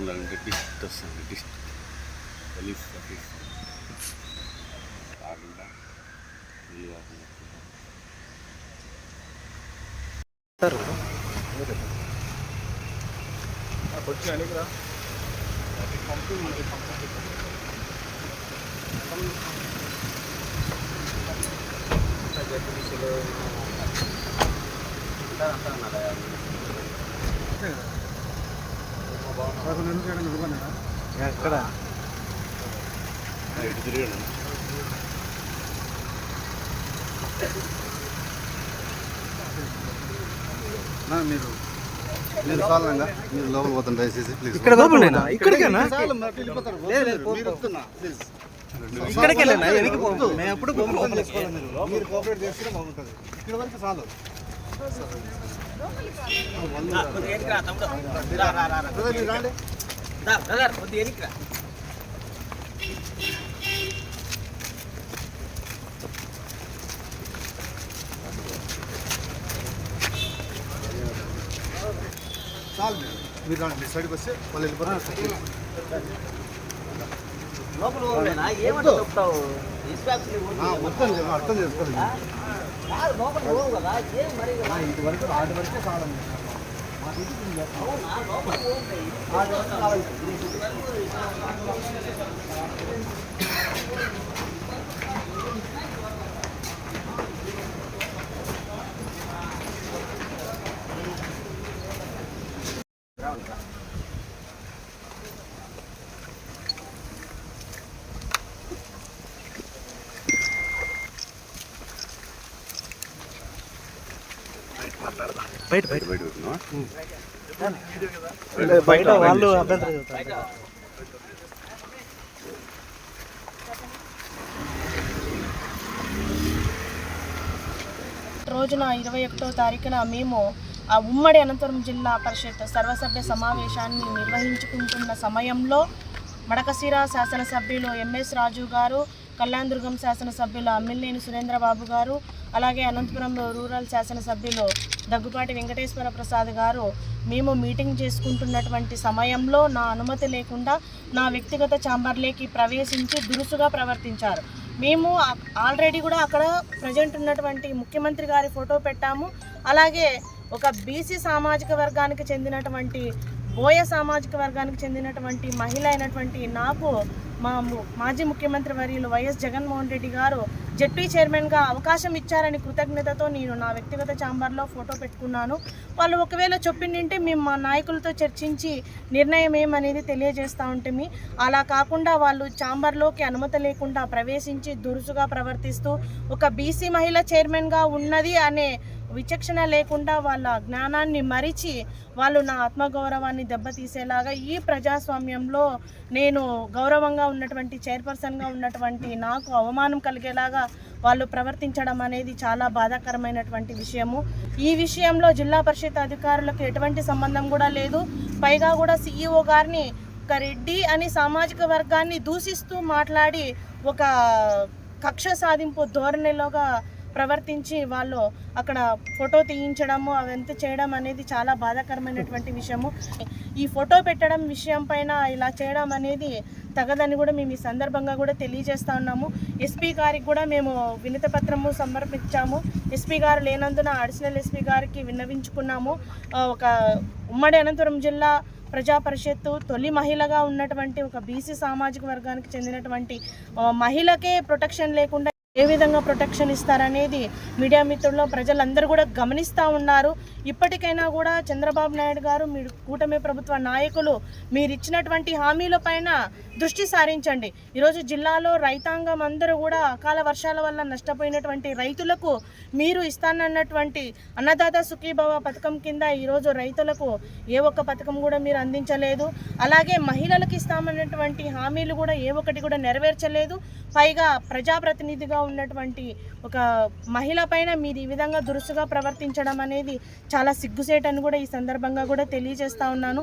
ఉండాలంటే డిస్ట్ వస్తుంది డిస్ట్ గలీజ్ కాకుండా నీళ్ళు కాకుండా. ఎక్కడ ఎటు తిరిగాను మీరు మీరు చాలంగా మీరు లోపల. పోతాను దయచేసి ప్లీజ్ ఇక్కడ ఇక్కడికేనా ప్లీజ్ ఇక్కడికి వెళ్ళినా వెనక్కి పోదు మేము ఎప్పుడు మీరు కోఆపరేట్ చేస్తే బాగుంటుంది. ఇక్కడ వరకు చాలు. మీరు రాండి మీరు సైడ్కి వస్తే వాళ్ళు వెళ్ళిపోతారు లోపల పోవేనా? ఏమంటే చెప్తావు? ఇన్స్పెక్షన్ని ఆ, ఊరికే మొత్తం చెప్పు, అర్థం చేసుకోవాలి కాదు, లోపల పోవు కదా, ఏం మరి కదా? ఇది వరకు ఆటి వరకే చాలు బయట బయట బయట బయట వాళ్ళు అభ్యంతరం చెబుతారు. రోజున ఇరవై ఒకటో తారీఖున మేము ఆ ఉమ్మడి అనంతపురం జిల్లా పరిషత్ సర్వసభ్య సమావేశాన్ని నిర్వహించుకుంటున్న సమయంలో మడకశిర శాసనసభ్యులు ఎంఎస్ రాజు గారు కళ్యాణదుర్గం శాసనసభ్యులు అమ్మిల్లేని సురేంద్రబాబు గారు అలాగే అనంతపురంలో రూరల్ శాసనసభ్యులు దగ్గుపాటి వెంకటేశ్వర ప్రసాద్ గారు. మేము మీటింగ్ చేసుకుంటున్నటువంటి సమయంలో నా అనుమతి లేకుండా నా వ్యక్తిగత ఛాంబర్లోకి ప్రవేశించి దురుసుగా ప్రవర్తించారు. మేము ఆల్రెడీ కూడా అక్కడ ప్రజెంట్ ఉన్నటువంటి ముఖ్యమంత్రి గారి ఫోటో పెట్టాము. అలాగే ఒక బీసీ సామాజిక వర్గానికి చెందినటువంటి బోయ సామాజిక వర్గానికి చెందినటువంటి మహిళ అయినటువంటి నాకు మా మాజీ ముఖ్యమంత్రి వర్యులు వైఎస్ జగన్మోహన్ రెడ్డి గారు జెడ్పీ చైర్మన్గా అవకాశం ఇచ్చారని కృతజ్ఞతతో నేను నా వ్యక్తిగత ఛాంబర్లో ఫోటో పెట్టుకున్నాను. వాళ్ళు ఒకవేళ చొప్పిండింటే మేము మా నాయకులతో చర్చించి నిర్ణయం ఏమనేది తెలియజేస్తూ ఉంటుంది అలా కాకుండా వాళ్ళు ఛాంబర్లోకి అనుమతి లేకుండా ప్రవేశించి దురుసుగా ప్రవర్తిస్తూ ఒక బీసీ మహిళ చైర్మన్గా ఉన్నది అనే విచక్షణ లేకుండా వాళ్ళ జ్ఞానాన్ని మరిచి వాళ్ళు నా ఆత్మగౌరవాన్ని దెబ్బతీసేలాగా ఈ ప్రజాస్వామ్యంలో నేను గౌరవంగా ఉన్నటువంటి చైర్పర్సన్గా ఉన్నటువంటి నాకు అవమానం కలిగేలాగా వాళ్ళు ప్రవర్తించడం అనేది చాలా బాధాకరమైనటువంటి విషయము. ఈ విషయంలో జిల్లా పరిషత్ అధికారులకు ఎటువంటి సంబంధం కూడా లేదు. పైగా కూడా సీఈఓ గారిని ఒక రెడ్డి అని సామాజిక వర్గాన్ని దూషిస్తూ మాట్లాడి ఒక కక్ష సాధింపు ధోరణిలోగా ప్రవర్తించి వాళ్ళు అక్కడ ఫోటో తీయించడము అవంతా చేయడం అనేది చాలా బాధాకరమైనటువంటి విషయము. ఈ ఫోటో పెట్టడం విషయం పైన ఇలా చేయడం అనేది తగదని కూడా మేము ఈ సందర్భంగా కూడా తెలియజేస్తా ఉన్నాము. ఎస్పీ గారికి కూడా మేము వినతి పత్రము సమర్పించాము. ఎస్పీ గారు లేనందున అడిషనల్ ఎస్పీ గారికి విన్నవించుకున్నాము. ఒక ఉమ్మడి అనంతపురం జిల్లా ప్రజా పరిషత్తు తొలి మహిళగా ఉన్నటువంటి ఒక బీసీ సామాజిక వర్గానికి చెందినటువంటి మహిళకే ప్రొటెక్షన్ లేకుండా ఏ విధంగా ప్రొటెక్షన్ ఇస్తారనేది మీడియా మిత్రుల్లో ప్రజలందరూ కూడా గమనిస్తూ ఉన్నారు. ఇప్పటికైనా కూడా చంద్రబాబు నాయుడు గారు మీరు కూటమి ప్రభుత్వ నాయకులు మీరు ఇచ్చినటువంటి హామీల పైన దృష్టి సారించండి. ఈరోజు జిల్లాలో రైతాంగం అందరూ కూడా అకాల వర్షాల వల్ల నష్టపోయినటువంటి రైతులకు మీరు ఇస్తానన్నటువంటి అన్నదాత సుఖీభవ పథకం కింద ఈరోజు రైతులకు ఏ ఒక్క పథకం కూడా మీరు అందించలేదు. అలాగే మహిళలకు ఇస్తామన్నటువంటి హామీలు కూడా ఏ ఒక్కటి కూడా నెరవేర్చలేదు. పైగా ప్రజాప్రతినిధిగా ఉన్నటువంటి ఒక మహిళ పైన మీరు ఈ విధంగా దురుసుగా ప్రవర్తించడం అనేది చాలా సిగ్గుసేటని కూడా ఈ సందర్భంగా కూడా తెలియజేస్తా ఉన్నాను.